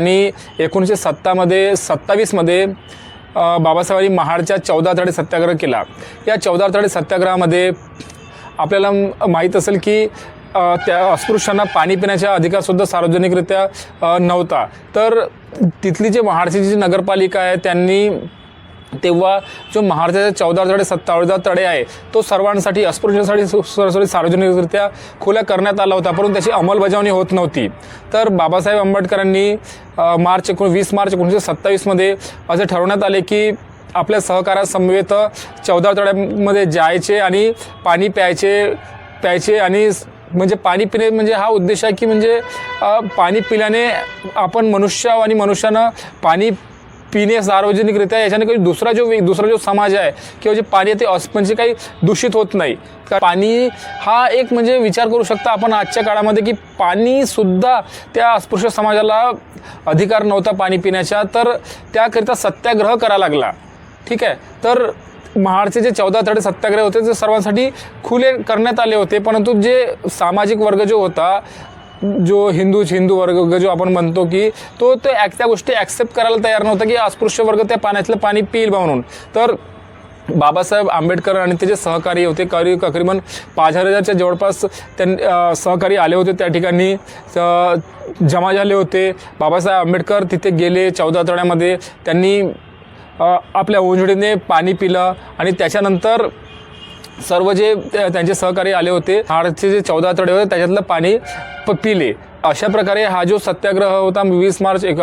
आणि एकोणीसशे सत्तामध्ये सत्तावीसमध्ये बाबासाहेबांनी महाडच्या चौदा तडे सत्याग्रह केला. या चौदा तडे सत्याग्रहामध्ये आपल्याला माहीत असेल की त्या अस्पृश्यांना पाणी पिण्याचा अधिकारसुद्धा सार्वजनिकरित्या नव्हता. तर तिथली जी महाडची जी नगरपालिका आहे त्यांनी तेव्हा जो महाराजाचा चौदा तडे सत्तावजा तडे आहे तो सर्वांसाठी अस्पृश्यांसाठी सु- सार्वजनिकरित्या खुला करण्यात आला होता. परंतु त्याची अंमलबजावणी होत नव्हती. तर बाबासाहेब आंबेडकरांनी मार्च एकोण वीस मार्च एकोणीसशे सत्तावीसमध्ये असे ठरवण्यात आले की आपल्या सहकारासमवेत चौदा तड्यामध्ये जायचे आणि पाणी प्यायचे प्यायचे आणि म्हणजे पाणी पिणे म्हणजे हा उद्देश आहे की म्हणजे पाणी पिल्याने आपण मनुष्य आणि मनुष्यानं पाणी पिणे सार्वजनिकरित्या याच्याने काही दुसरा जो दुसरा जो समाज आहे किंवा जे पाणी आहे ते अस म्हणजे काही दूषित होत नाही. का- पाणी हा एक म्हणजे विचार करू शकता आपण आजच्या काळामध्ये की पाणीसुद्धा त्या अस्पृश्य समाजाला अधिकार नव्हता पाणी पिण्याचा तर त्याकरिता सत्याग्रह करा लागला. ठीक आहे? तर महाडचे जे चौदा तडे सत्याग्रह होते ते सर्वांसाठी खुले करण्यात आले होते परंतु जे सामाजिक वर्ग जो होता जो हिंदू हिंदू वर्ग जो आपण म्हणतो की तो ते त्या गोष्टी ॲक्सेप्ट करायला तयार नव्हता की अस्पृश्य वर्ग त्या पाण्यातलं पाणी पिईल म्हणून. तर बाबासाहेब आंबेडकर आणि त्याचे सहकारी होते करी तकरीबन पाच हजारच्या जवळपास त्यां सहकारी आले होते त्या ठिकाणी. जमा झाले होते. बाबासाहेब आंबेडकर तिथे गेले चौदा तळ्यामध्ये त्यांनी आपल्या ओंजळीने पाणी पिलं आणि त्याच्यानंतर सर्व जे त्या- त्यांचे सहकारी आले होते हाडचे जे चौदा तडे होते त्याच्यातलं पाणी प पिले. अशा प्रकारे हा जो सत्याग्रह होता वीस मार्च एक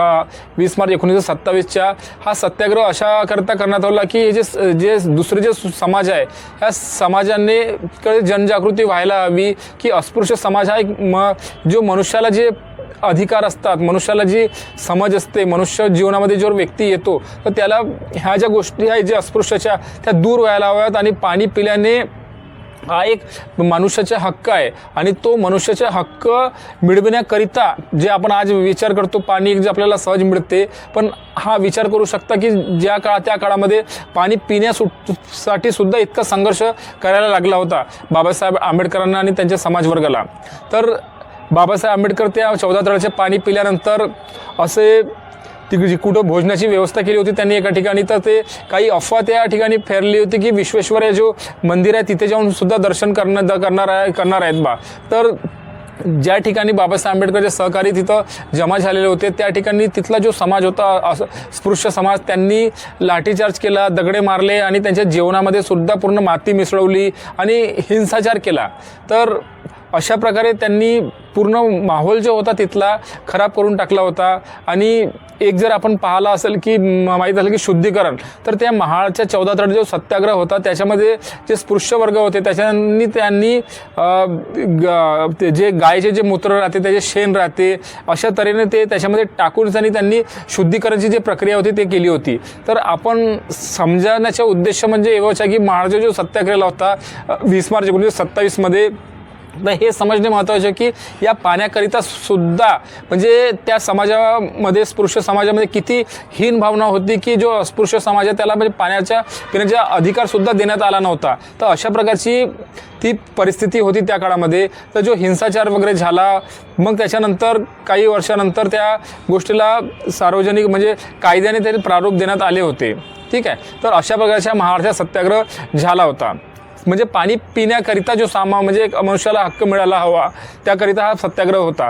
वीस मार्च एकोणीसशे सत्तावीसच्या हा सत्याग्रह अशा करता करण्यात आला की हे जे जे दुसरे जे समाज आहे ह्या समाजाने कडे जनजागृती व्हायला हवी की अस्पृश्य समाज हा एक म जो मनुष्याला जे अधिकार असतात. मनुष्याला जी समज असते मनुष्य जीवनामध्ये जो व्यक्ती येतो तर त्याला ह्या ज्या गोष्टी आहेत ज्या अस्पृश्याच्या त्या दूर व्हायला हव्यात आणि पाणी पिल्याने हा एक मनुष्याचा हक्क आहे. आणि तो मनुष्याचा हक्क मिळविण्याकरिता जे आपण आज विचार करतो पाणी जे आपल्याला सहज मिळते पण हा विचार करू शकता की ज्या काळा त्या काळामध्ये पाणी पिण्यासाठी सुद्धा इतका संघर्ष करायला लागला होता बाबासाहेब आंबेडकरांना आणि त्यांच्या समाजवर्गाला. तर बाबासाहेब आंबेडकर त्या चौदा तळाचे पाणी पिल्यानंतर असे तिकडे कुठं भोजनाची व्यवस्था केली होती त्यांनी एका ठिकाणी तर ते काही अफवा त्या ठिकाणी फेरली होती की विश्वेश्वरय जो मंदिर आहे तिथे जाऊन सुद्धा दर्शन करणार करणार आहे करणार आहेत बा. तर ज्या ठिकाणी बाबासाहेब आंबेडकरचे सहकारी तिथं जमा झालेले होते त्या ठिकाणी तिथला जो समाज होता असं स्पृश्य समाज त्यांनी लाठीचार्ज केला दगडे मारले आणि त्यांच्या जेवणामध्ये सुद्धा पूर्ण माती मिसळवली आणि हिंसाचार केला. तर अशा प्रकारे त्यांनी पूर्ण माहोल जो होता तिथला खराब करून टाकला होता. आणि एक जर आपण पाहिला असेल की माहीत असेल की शुद्धीकरण तर त्या महाळच्या चौदा तड जो सत्याग्रह होता त्याच्यामध्ये जे स्पृश्य वर्ग होते त्याच्यानी त्यांनी ग- ते जे गायचे जे मूत्र राहते त्याचे शेण राहते अशा तऱ्हेने ते त्याच्यामध्ये टाकून त्यांनी त्यांनी शुद्धीकरणाची जी प्रक्रिया होती ते केली होती. तर आपण समजण्याचा उद्देश म्हणजे एवढंच आहे की महाराजा जो सत्याग्रह होता वीस मार्च एकोणीसशे सत्तावीसमध्ये तर हे समजणे महत्त्वाचे आहे की या पाण्याकरिता सुद्धा म्हणजे त्या समाजामध्ये स्पृश्य समाजामध्ये किती हीन भावना होती की जो अस्पृश्य समाज आहे त्याला म्हणजे पाण्याच्या पिण्याचा अधिकारसुद्धा देण्यात आला नव्हता. तर अशा प्रकारची ती परिस्थिती होती त्या काळामध्ये. तर जो हिंसाचार वगैरे झाला मग त्याच्यानंतर काही वर्षानंतर त्या गोष्टीला सार्वजनिक म्हणजे कायद्याने त्याचे प्रारूप देण्यात आले होते. ठीक आहे? तर अशा प्रकारच्या महाराष्ट्र सत्याग्रह झाला होता. म्हणजे पाणी पिण्याकरिता जो सामा म्हणजे एक मनुष्याला हक्क मिळाला हवा त्याकरिता हा सत्याग्रह होता.